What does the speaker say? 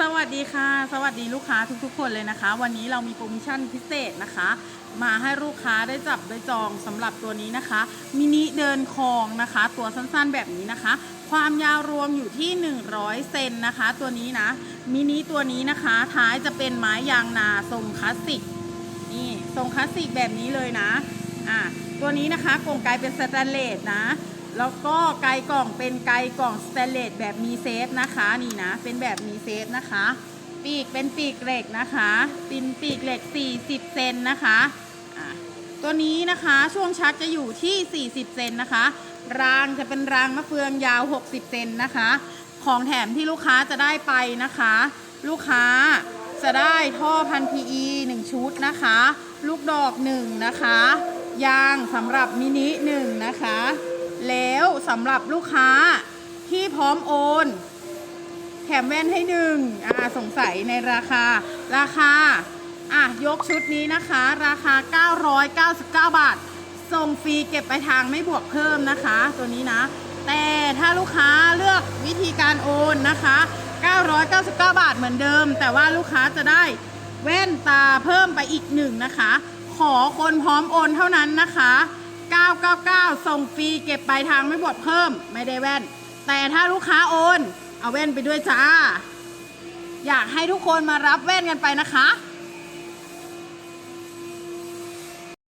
สวัสดีค่ะ สวัสดีลูกค้าทุกๆ คนเลยนะคะ วันนี้เรามีโปรโมชั่นพิเศษนะคะ มาให้ลูกค้าได้จับได้จองสำหรับตัวนี้นะคะมินิเดินคลองนะคะ ตัวสั้นๆแบบนี้นะคะ ความยาวรวมอยู่ที่ 100 เซนนะคะ ตัวนี้นะมินิตัวนี้นะคะ ท้ายจะเป็นไม้ยางนาทรงคลาสสิกนี่ทรงคลาสสิกแบบนี้เลยนะอะตัวนี้นะคะกรงไกเป็นสแตนเลสนะ แล้วก็ไกกล่องเป็นไกกล่องสแตนเลสแบบมีเซฟนะคะนี่นะ เป็นแบบมีเซฟนะคะ ปีกเป็นปีกเหล็กนะคะปินปีกเหล็ก 40 เซนนะคะะตัวนี้นะคะช่วงชักจะอยู่ที่ 40 เซนนะคะ รางจะเป็นรางมะเฟืองยาว 60 เซนนะคะ ของแถมที่ลูกค้าจะได้ไปนะคะ ลูกค้าจะได้ท่อพัน PE 1 ชุดนะคะ ลูกดอก 1 นะคะ ยางสำหรับมินิ 1 นะคะ สำหรับลูกค้าที่พร้อมโอนแถมแว่นให้หนึ่งอ่าสงสัยในราคาราคาอะยกชุดนี้นะคะ ราคา 999 บาท ส่งฟรีเก็บไปทางไม่บวกเพิ่มนะคะ ตัวนี้นะ แต่ถ้าลูกค้าเลือกวิธีการโอนนะคะ 999 บาทเหมือนเดิม แต่ว่าลูกค้าจะได้แว่นตาเพิ่มไปอีกหนึ่งนะคะ ขอคนพร้อมโอนเท่านั้นนะคะ 999 ส่งฟรีเก็บปลายทางไม่บวกเพิ่มไม่ได้แว่น แต่ถ้าลูกค้าโอน เอาแว่นไปด้วยจ้า อยากให้ทุกคนมารับแว่นกันไปนะคะ